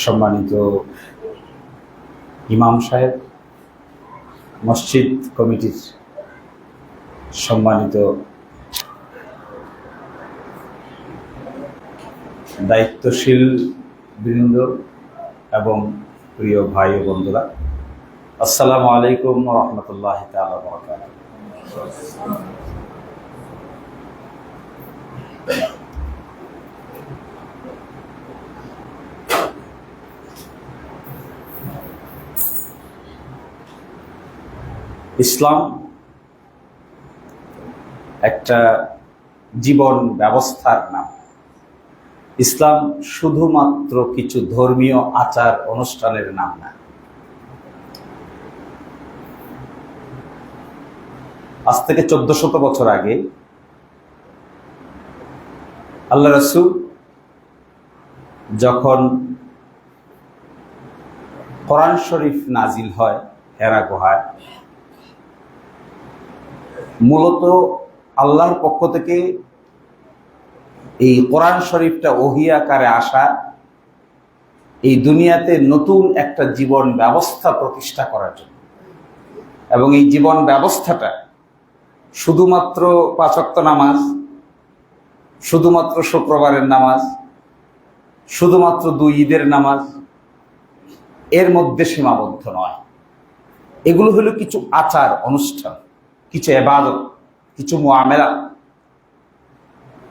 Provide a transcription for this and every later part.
সম্মানিত ইমাম সাহেব, মসজিদ কমিটির সম্মানিত দায়িত্বশীল বৃন্দ এবং প্রিয় ভাই ও বন্ধুরা, আসসালামু আলাইকুম রহমতুল্লাহ তালা ইসলাম একটা জীবন ব্যবস্থার নাম। ইসলাম শুধুমাত্র কিছু ধর্মীয় আচার অনুষ্ঠানের নাম না। আজ থেকে চোদ্দ শত বছর আগে আল্লাহ রসুল যখন কোরআন শরীফ নাজিল হয় হেরা গুহায় মূলত আল্লাহর পক্ষ থেকে এই কোরআন শরীফটা আকারে আসা, এই দুনিয়াতে নতুন একটা জীবন ব্যবস্থা প্রতিষ্ঠা করার জন্য। এবং এই জীবন ব্যবস্থাটা শুধুমাত্র পাঁচক্ত নামাজ, শুধুমাত্র শুক্রবারের নামাজ, শুধুমাত্র দুই ঈদের নামাজ, এর মধ্যে সীমাবদ্ধ নয়। এগুলো হলো কিছু আচার অনুষ্ঠান। কিছু এবাদত কিছু মোয়ামেলা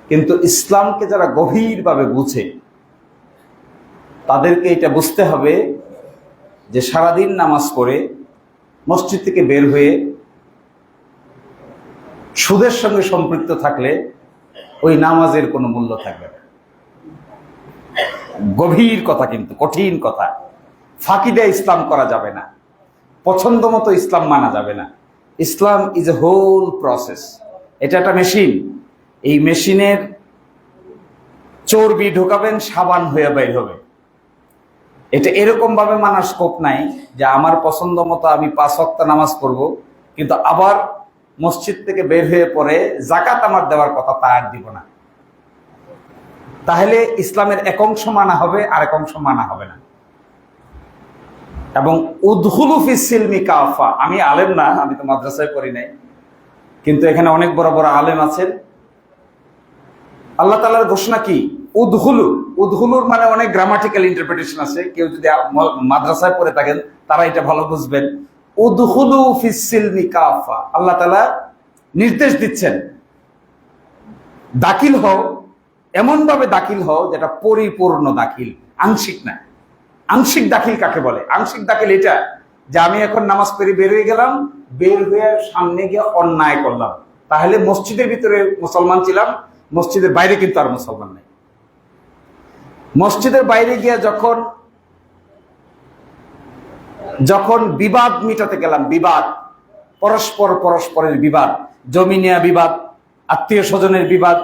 কিন্তু ইসলামকে যারা গভীরভাবে বুঝে, তাদেরকে এটা বুঝতে হবে যে সারাদিন নামাজ পড়ে, মসজিদ থেকে বের হয়ে সুদের সঙ্গে সম্পৃক্ত থাকলে ওই নামাজের কোনো মূল্য থাকবে না। গভীর কথা কিন্তু, কঠিন কথা। ফাঁকি দিয়ে ইসলাম করা যাবে না। পছন্দ মতো ইসলাম মানা যাবে না। Islam is a whole process এটা একটা মেশিন এই মেশিনের চর্বি ঢোকাবেন, সাবান হয়ে বের হবে। এটা এরকম ভাবে মানার স্কোপ নাই যে আমার পছন্দ মতো আমি পাঁচ ওয়াক্ত নামাজ পড়ব, কিন্তু আবার মসজিদ থেকে বের হয়ে পরে জাকাত আমার দেওয়ার কথা তা আর দিব না। তাহলে ইসলামের এক অংশ মানা হবে আর এক অংশ মানা হবে না। এবং উদ্হুলু ফিসিলমি কাফা। আমি আলেম না, আমি তো মাদ্রাসায় পড়ি নাই। কিন্তু এখানে অনেক বড় বড় আলেম আছেন। আল্লাহ তালার ঘোষণা কি? উদ্হুলু উদ্হুলুর মানে অনেক গ্রামাটিক্যাল ইন্টারপ্রিটেশন আছে। কেউ যদি মাদ্রাসায় পড়ে থাকেন, তারা এটা ভালো বুঝবেন। উদ্হুলু ফিসিলমি কাফা। আল্লাহ তালা নির্দেশ দিচ্ছেন, দাখিল হও এমন ভাবে দাখিল হও যেটা পরিপূর্ণ দাখিল, আংশিক না। আংশিক দাখিল কাকে বলে? আংশিক দাখিল এটা যে আমি এখন নামাজ পড়ে বের হয়ে গেলাম, বের হয়ে সামনে গিয়ে অন্যায় করলাম। তাহলে মসজিদের ভিতরে মুসলমান ছিলাম, মসজিদের বাইরে কিন্তু আর মুসলমান নেই। মসজিদের বাইরে গিয়ে যখন যখন বিবাদ মিটাতে গেলাম, বিবাদ, পরস্পর পরস্পরের বিবাদ জমি নেয়া বিবাদ, আত্মীয় স্বজনের বিবাদ,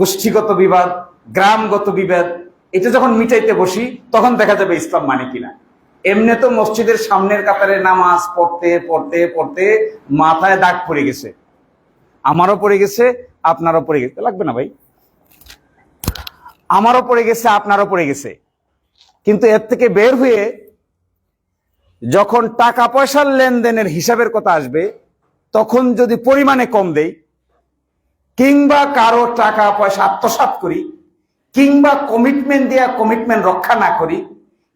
গোষ্ঠীগত বিবাদ, গ্রামগত বিবাদ এটা যখন মিটাইতে বসি, তখন দেখা যাবে ইসলাম মানে কিনা। এমনি তো মসজিদের সামনের কাতারে নামাজ পড়তে পড়তে পড়তে মাথায় দাগ পড়ে গেছে। আমারও পড়ে গেছে, আপনারও পড়ে গেছে। লাগবে না ভাই? আমারও পড়ে গেছে, আপনারও পড়ে গেছে। কিন্তু এর থেকে বের হয়ে যখন টাকা পয়সার লেনদেনের হিসাবের কথা আসবে, তখন যদি পরিমাণে কম দেই, কিংবা কারও টাকা পয়সা আত্মসাৎ করি কিংবা কমিটমেন্ট দিয়া কমিটমেন্ট রক্ষা না করি,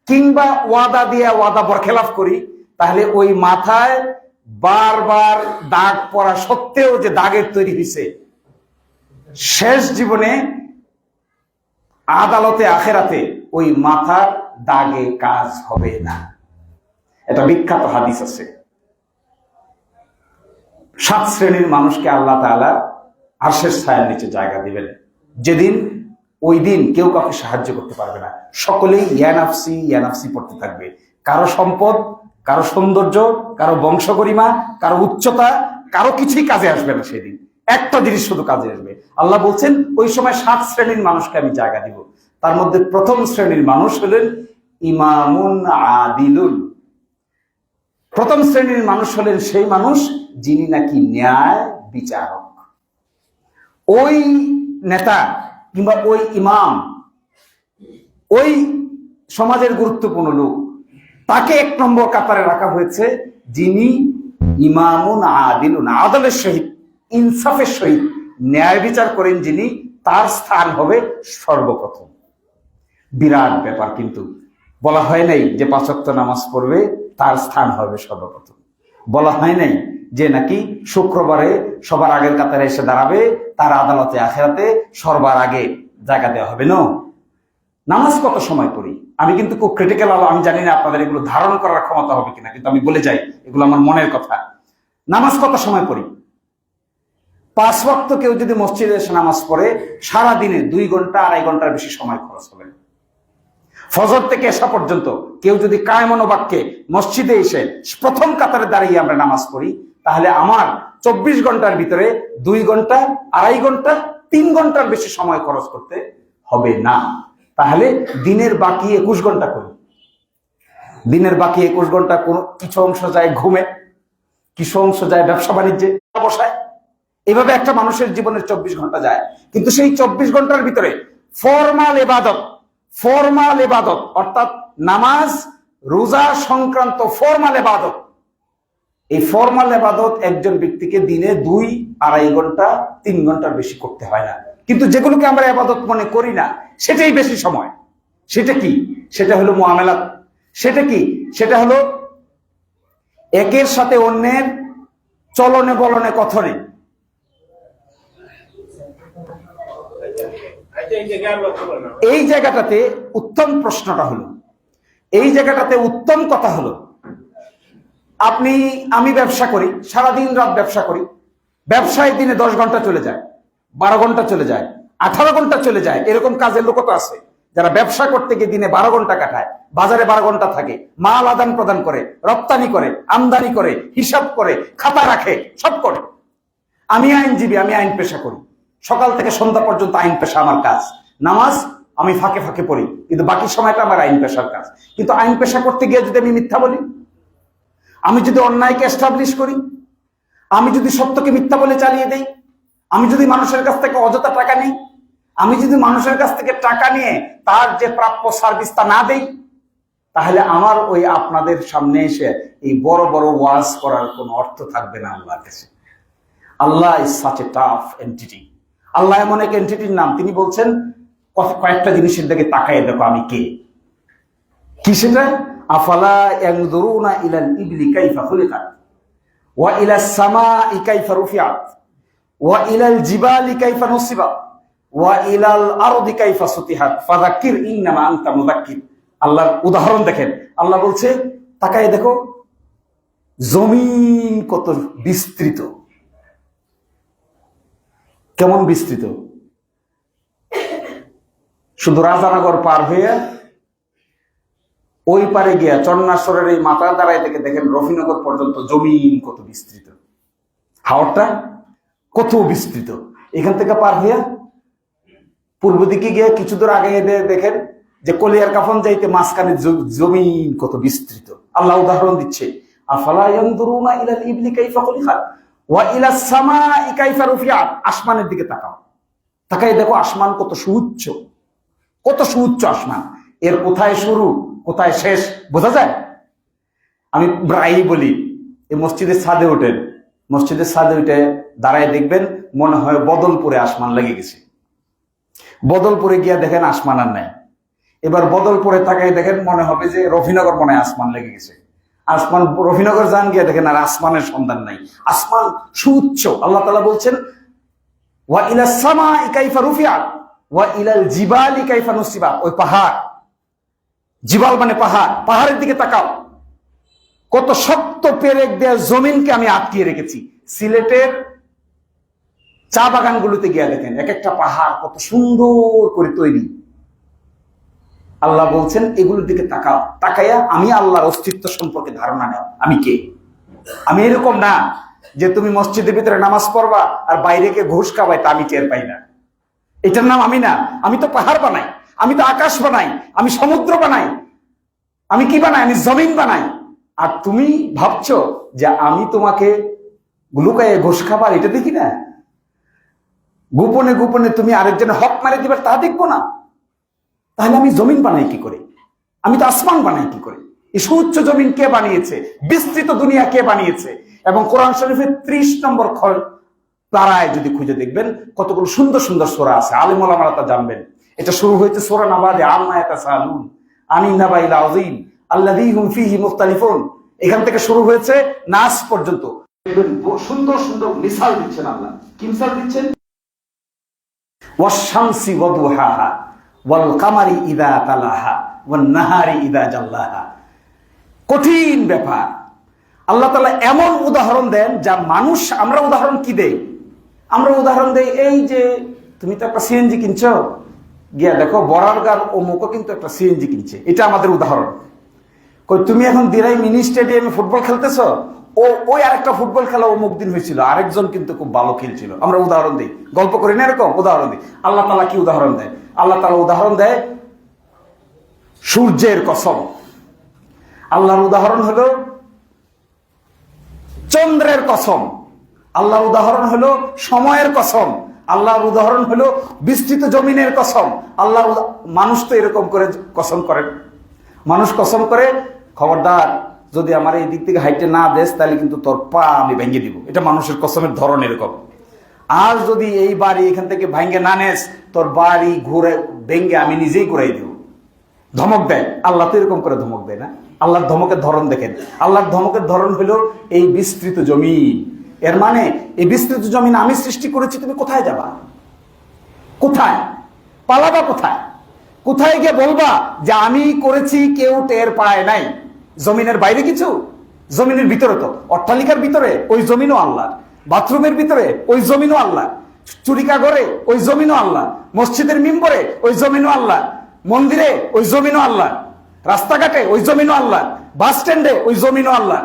কিংবা ওয়াদা দিয়া ওয়াদা বরখেলাফ করি, তাহলে ওই মাথায় বারবার দাগ পড়া সত্ত্বেও যে দাগের তৈরি হয়েছে শেষ জীবনে আদালতে, আখেরাতে ওই মাথার দাগে কাজ হবে না। এটা বিখ্যাত হাদিস আছে। সাত শ্রেণির মানুষকে আল্লাহ তাআলা আরশের ছায়ার নিচে জায়গা দিবেন। যেদিন ওই দিন কেউ কাউকে সাহায্য করতে পারবে না। সকলেই ইয়ানাফসি ইয়ানাফসি পড়তে থাকবে। কারও সম্পদ, কারও সৌন্দর্য, কারও বংশ গরিমা, কারও উচ্চতা, কারও কিছুই কাজে আসবে না সেদিন। একটা জিনিস শুধু কাজে আসবে। আল্লাহ বলছেন, ওই সময় সাত শ্রেণির মানুষকে আমি জায়গা দিব। তার মধ্যে প্রথম শ্রেণির মানুষ হলেন ইমামুন আদিলুল প্রথম শ্রেণির মানুষ হলেন সেই মানুষ যিনি নাকি ন্যায় বিচারক। ওই নেতা কিংবা ওই ইমাম, ওই সমাজের গুরুত্বপূর্ণ লোক, তাকে এক নম্বর কাতারে রাখা হয়েছে যিনি ইমামুন আদিলুন, আদলের সহিত ইনসাফের সহিত ন্যায় বিচার করেন যিনি, তার স্থান হবে সর্বপ্রথম। বিরাট ব্যাপার কিন্তু। বলা হয় নাই যে পাঁচক্ত নামাজ পড়বে, তার স্থান হবে সর্বপ্রথম। বলা হয় নাই যে নাকি শুক্রবারে সবার আগের কাতারে এসে দাঁড়াবে তার আদালতে আখেরাতে সর্বার আগে জায়গা দেওয়া হবে, না। নামাজ কত সময় পড়ি? আমি কিন্তু খুব ক্রিটিক্যাল হলো আমি জানি না আপনাদের এগুলো ধারণ করার ক্ষমতা হবে কিনা, কিন্তু আমি বলে যাই, এগুলো আমার মনের কথা। নামাজ কত সময় পড়ি? পাঁচ ওয়াক্ত কেউ যদি মসজিদে এসে নামাজ পড়ে সারা দিনে দুই ঘণ্টা, আড়াই ঘণ্টার বেশি সময় খরচ হবে। ফজর থেকে এসা পর্যন্ত কেউ যদি কায়মনোবাক্যে মসজিদে এসে প্রথম কাতারে দাঁড়িয়ে আমরা নামাজ পড়ি, তাহলে আমার চব্বিশ ঘণ্টার ভিতরে দুই ঘণ্টা, আড়াই ঘণ্টা, তিন ঘণ্টার বেশি সময় খরচ করতে হবে না। তাহলে দিনের বাকি একুশ ঘণ্টা করি। দিনের বাকি একুশ ঘণ্টা কোন কিছু অংশ যায় ঘুমে, কিছু অংশ যায় ব্যবসা বাণিজ্যে বসায় এভাবে একটা মানুষের জীবনের চব্বিশ ঘণ্টা যায়। কিন্তু সেই চব্বিশ ঘণ্টার ভিতরে ফরমাল এবাদত ফরমাল এবাদত, অর্থাৎ নামাজ, রোজা সংক্রান্ত ফরমাল এবাদত এই ফর্মাল এবাদত একজন ব্যক্তিকে দিনে দুই, আড়াই ঘণ্টা, তিন ঘণ্টার বেশি করতে হয় না। কিন্তু যেগুলোকে আমরা এবাদত মনে করি না, সেটাই বেশি সময়। সেটা কি? সেটা হলো মোয়ামেলাত সেটা কি? সেটা হলো একের সাথে অন্যের চলনে বলনে কথনে। এই জায়গাটাতে উত্তম প্রশ্নটা হলো। এই জায়গাটাতে উত্তম কথা হলো। আপনি, আমি ব্যবসা করি, সারাদিন রাত ব্যবসা করি। ব্যবসায় দিনে দশ ঘণ্টা চলে যায়, বারো ঘণ্টা চলে যায়, আঠারো ঘণ্টা চলে যায়, এরকম কাজের লোক তো আছে। যারা ব্যবসা করতে গিয়ে দিনে বারো ঘণ্টা কাটায়, বাজারে বারো ঘণ্টা থাকে, মাল আদান প্রদান করে, রপ্তানি করে, আমদানি করে, হিসাব করে, খাতা রাখে, সব করে। আমি আইনজীবী, আমি আইন পেশা করি। সকাল থেকে সন্ধ্যা পর্যন্ত আইন পেশা আমার কাজ। নামাজ আমি ফাঁকে ফাঁকে পড়ি, কিন্তু বাকি সময়টা আমার আইন পেশার কাজ। কিন্তু আইন পেশা করতে গিয়ে যদি আমি মিথ্যা বলি আমি যদি অন্যায়কে এস্টাবলিশ করি, আমি যদি সত্যকে মিথ্যা বলে চালিয়ে দেই, আমি যদি মানুষের কাছ থেকে অযথা টাকা নিই, আমি যদি মানুষের কাছ থেকে টাকা নিয়ে তার যে প্রাপ্য সার্ভিস তা না দেই, তাহলে আমার ওই আপনাদের সামনে এসে এই বড় বড় ওয়াজ করার কোনো অর্থ থাকবে না আল্লাহর কাছে। Allah is such a tough entity Allah এমন এক এন্টিটির নাম, তিনি বলছেন, কয়েকটা জিনিসের দিকে তাকাই দেখো আমি কে। কি সেটা আফালা ইয়ানজুরুনা ইলাল ইবলি কাইফা খুলিকাত? ওয়া ইলাস সামাই কাইফা রুফিআত? ওয়া ইলাল জিবালি কাইফা নুসিবাত? ওয়া ইলাল আরদি কাইফা সুতিহাত? ফাযাক্কির ইন্নামা আনতা মুযাক্কির। আল্লাহর উদাহরণ দেখেন। আল্লাহ বলছে, তাকায় দেখো, জমিন কত বিস্তৃত। কেমন বিস্তৃত? শুধু রাজানগর পার হয়ে ওই পারে গিয়া চন্নাশ্বরের এই মাথা দাঁড়ায় থেকে দেখেন রফিনগর পর্যন্ত জমিন কত বিস্তৃত। হাওড়টা কত বিস্তৃত। এখান থেকে পার হইয়া পূর্ব দিকে গিয়ে কিছু দূর আগে দেখেন যে কলিয়ার কাফন যাইতে মাঝখানে জমিন কত বিস্তৃত। আল্লাহ উদাহরণ দিচ্ছে আসমানের দিকে তাকাও। তাকাই দেখো আসমান কত সুউচ্চ। কত সুউচ্চ আসমান। এর কোথায় শুরু? কোথায় শেষ? বোঝা যায়? আমি প্রায়ই বলি, এই মসজিদের ছাদে ওঠেন মসজিদের ছাদে উঠে দাঁড়ায় দেখবেন মনে হয় বদলপুরে আসমান লেগে গেছে। বদলপুরে গিয়া দেখেন আসমান আর নাই। এবার বদলপুরে তাকাই দেখেন মনে হবে যে রফিনগর মনে আসমান লেগে গেছে। আসমান, রফিনগর যান গিয়া দেখেন আর আসমানের সন্ধান নাই। আসমান সুউচ্চ। আল্লাহ তালা বলছেন, ওয়া ইলা সামা ইকাইফা রুফিয়া ওয়া ইলাল জিবাল ইকাইফা নুসিবা ওই পাহাড়। জিবাল মানে পাহাড়। পাহাড়ের দিকে তাকাও। কত শক্ত পেরেক দেয়া জমিনকে আমি আটকিয়ে রেখেছি। সিলেটের চা বাগানগুলোতে গিয়ে দেখেন এক একটা পাহাড় কত সুন্দর করে তৈরি। আল্লাহ বলছেন, এগুলোর দিকে তাকাও। তাকাইয়া আমি আল্লাহর অস্তিত্ব সম্পর্কে ধারণা নাও। আমি কে? আমি এরকম না যে তুমি মসজিদের ভিতরে নামাজ পড়বা আর বাইরে কে ঘুষ খাবাই তা আমি টের পাই না। এটার নাম আমি না। আমি তো পাহাড় বানাই। আমি তো আকাশ বানাই, আমি সমুদ্র বানাই, আমি কি বানাই? আমি জমিন বানাই। আর তুমি ভাবছ যে আমি তোমাকে লুকায়ে ঘুষ খাবার, এটা দেখি না? গোপনে গোপনে তুমি আরেকজনের হক মারে দিবার তা দেখব না। তাহলে আমি জমিন বানাই কি করে? আমি তো আসমান বানাই কি করে? এই সুউচ্চ জমিন কে বানিয়েছে? বিস্তৃত দুনিয়া কে বানিয়েছে? এবং কোরআন শরীফের ত্রিশ নম্বর খল তারায় যদি খুঁজে দেখবেন, কতগুলো সুন্দর সুন্দর সোরা আছে আলিম ওলামারা তা জানবেন। এটা শুরু হয়েছে সোরা নাবাদে, আম্মা সালুন মুখতালিফুন। এখান থেকে শুরু হয়েছে নাস পর্যন্ত। সুন্দর সুন্দর মিসাল দিচ্ছেন আল্লাহ। কি মিসাল দিচ্ছেন? ওয়াশামসি ওয়াদুহাহা ওয়াল কামারি ইদা তালাহা ওয়ান নাহারি ইদা জাল্লাহা। কঠিন ব্যাপার। আল্লাহ তালা এমন উদাহরণ দেন যা মানুষ, আমরা উদাহরণ কি দেই? আমরা উদাহরণ দেই, এই যে, তুমি তো একটা সিএনজি কিনছো গিয়া দেখো বরারগার অমুকও কিন্তু একটা সিএনজি কিনছে। এটা আমাদের উদাহরণ। কই, তুমি এখন দিরাই মিনি স্টেডিয়ামে ফুটবল খেলতেছ? ও, ওই আরেকটা ফুটবল খেলা অমুক দিন হয়েছিল। আরেকজন কিন্তু খুব ভালো খেলছিল। আমরা উদাহরণ দিই। গল্প করি না এরকম? উদাহরণ দিই। আল্লাহ তালা কি উদাহরণ দেয়? আল্লাহ তালা উদাহরণ দেয়, সূর্যের কসম। আল্লাহর উদাহরণ হলো, চন্দ্রের কসম। আল্লাহর উদাহরণ হলো, সময়ের কসম। আল্লাহর উদাহরণ হলো বিস্তৃত জমিনের কসম। আল্লাহর মানুষ তো এরকম করে কসম করেন মানুষ কসম করে, খবরদার, যদি আমার এই দিক থেকে হাইটে না দেস, তাহলে কিন্তু তোর পা আমি ভেঙে দিব। এটা মানুষের কসমের ধরন এরকম। আর যদি এই বাড়ি এখান থেকে ভাঙ্গে না নেস, তোর বাড়ি ঘুরে ভেঙ্গে আমি নিজেই ঘুরাই দিব। ধমক দেয়। আল্লাহ তো এরকম করে ধমক দেয় না। আল্লাহর ধমকের ধরন দেখেন। আল্লাহর ধমকের ধরন হলো এই বিস্তৃত জমিন এর মানে এই বিস্তৃত জমিন আমি সৃষ্টি করেছি, তুমি কোথায় যাবা? কোথায়? পালাবা কোথায়? কোথায় গিয়ে বলবা যে আমি করেছি, কেউ টের পায় নাই? জমিনের বাইরে কিছু? জমিনের ভিতরে তো। অট্টালিকার ভিতরে, ওই জমিনও আল্লাহ বাথরুমের ভিতরে, ওই জমিনও আল্লাহ চুরিকা ঘরে, ওই জমিনও আল্লাহ মসজিদের মিম্বরে, ওই জমিনও আল্লাহ মন্দিরে, ওই জমিনও আল্লাহ রাস্তাঘাটে, ওই জমিনও আল্লাহ বাস স্ট্যান্ডে ওই জমিনও আল্লাহ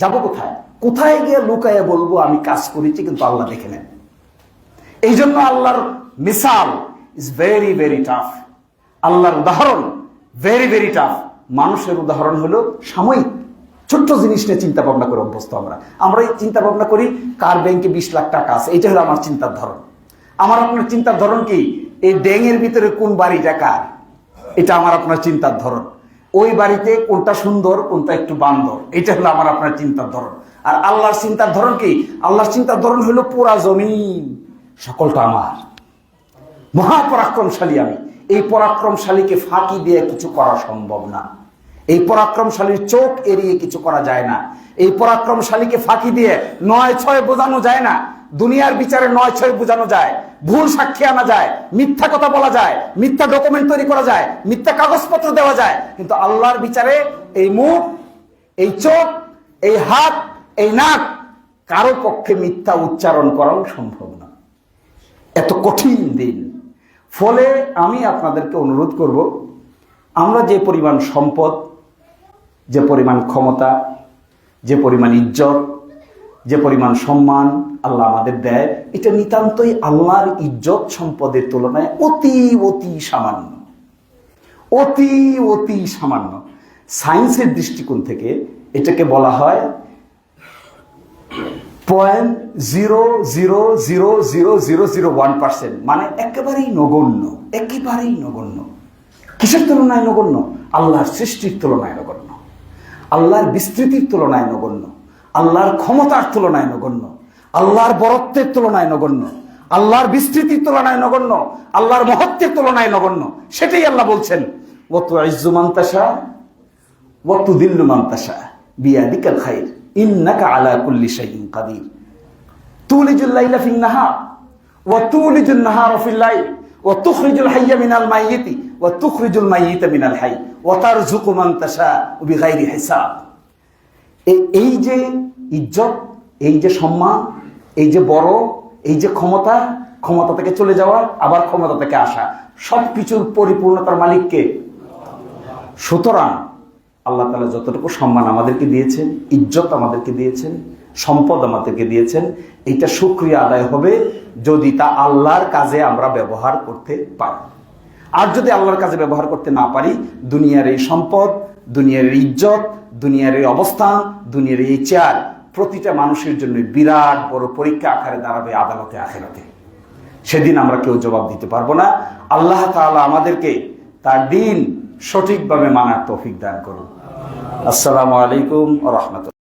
যাব কোথায়? কোথায় গিয়ে লুকাইয়া বলব আমি কাজ করেছি কিন্তু আল্লাহ দেখে নেন। এই জন্য আল্লাহর মিসাল ইজ ভেরি ভেরি টাফ আল্লাহর উদাহরণ ভেরি ভেরি টাফ মানুষের উদাহরণ হলো সাময়িক। ছোট্ট জিনিস নিয়ে চিন্তা ভাবনা করে অভ্যস্ত আমরা। আমরা এই চিন্তা ভাবনা করি, কার ব্যাংকে বিশ লাখ টাকা আছে? এটা হলো আমার চিন্তার ধরন। আমার আপনার চিন্তার ধরন কি? এই ড্যাঙের ভিতরে কোন বাড়িটা কার? এটা আমার আপনার চিন্তার ধরন। ওই বাড়িতে কোনটা সুন্দর, কোনটা একটু বান্দর? এটা হলো আমার আপনার চিন্তার ধরন। আর আল্লাহর চিন্তার ধরন কি? আল্লাহর চিন্তার ধরন হলো পুরা জমিন, সকলটা আমার। মহাপরাক্রমশালী আমি। এই পরাক্রমশালীকে ফাঁকি দিয়ে কিছু করা সম্ভব না। এই পরাক্রমশালীর চোখ এড়িয়ে কিছু করা যায় না। এই পরাক্রমশালীকে ফাঁকি দিয়ে নয় ছয় বোঝানো যায় না। দুনিয়ার বিচারে নয় ছয় বোঝানো যায়। ভুল সাক্ষী আনা যায়, মিথ্যা কথা বলা যায়, মিথ্যা ডকুমেন্ট তৈরি করা যায়, মিথ্যা কাগজপত্র দেওয়া যায়। কিন্তু আল্লাহর বিচারে এই মুখ, এই চোখ, এই হাত, এই নাক কারও পক্ষে মিথ্যা উচ্চারণ করাও সম্ভব না। এত কঠিন দিন। ফলে আমি আপনাদেরকে অনুরোধ করব, আমরা যে পরিমাণ সম্পদ, যে পরিমাণ ক্ষমতা, যে পরিমাণ ইজ্জত যে পরিমাণ সম্মান আল্লাহ আমাদের দেয়, এটা নিতান্তই আল্লাহর ইজ্জত সম্পদের তুলনায় অতি অতি সামান্য। অতি অতি সামান্য। সায়েন্সের দৃষ্টিকোণ থেকে এটাকে বলা হয় point zero zero zero zero zero zero one percent মানে একেবারেই নগণ্য একেবারেই নগণ্য। কিসের তুলনায় নগণ্য? আল্লাহর সৃষ্টির তুলনায় নগণ্য। আল্লাহর বিস্তৃতির তুলনায় নগণ্য। আল্লাহর ক্ষমতার তুলনায় নগণ্য, আল্লাহর বরত্বের তুলনায় নগণ্য, আল্লাহর বিস্তৃতির তুলনায় নগণ্য, আল্লাহর মহত্বের তুলনায় নগণ্য, সেটাই আল্লাহ বলছেন। ও তো ইজ্জুমান্তাসা ওয়াতুদিল্লু মান্তাসা বিয়াদিকাল খাইর, ইন্নাকা আলা কুল্লি শাইইন কাদির। তুলিজুল লাইলা ফিন নাহার, ওয়া তুলিজুন নাহার ফিল লাইল তুখরিজুল হাইয়া মিনাল মাইয়িতি, ওয়া তুখরিজুল মাইয়িতা মিনাল হাই, ওয়া তারযুকু মান তাশা বিগাইরি হিসাব। এই- যে ইজ্জত, এই যে সম্মান, এই যে বড়, এই যে ক্ষমতা ক্ষমতা থেকে চলে যাওয়া, আবার ক্ষমতা থেকে আসা, সবকিছুর পরিপূর্ণতার মালিককে। সুতরাং আল্লাহ তালা যতটুকু সম্মান আমাদেরকে দিয়েছেন, ইজ্জত আমাদেরকে দিয়েছেন, সম্পদ আমাদেরকে দিয়েছেন, এইটা সুক্রিয়া আদায় হবে যদি তা আল্লাহর কাজে আমরা ব্যবহার করতে পারি। আর যদি আল্লাহর কাজে ব্যবহার করতে না পারি, দুনিয়ার এই সম্পদ, দুনিয়ার ইজ্জত দুনিয়ার এই অবস্থান দুনিয়ার এই চেয়ার, প্রতিটা মানুষের জন্য বিরাট বড় পরীক্ষা আকারে দাঁড়াবে আদালতে, আখেরাতে। সেদিন আমরা কেউ জবাব দিতে পারব না। আল্লাহ তাআলা আমাদেরকে তার দিন সঠিকভাবে মানার তৌফিক দান করুন। আসসালামু আলাইকুম রহমতুল্লাহ।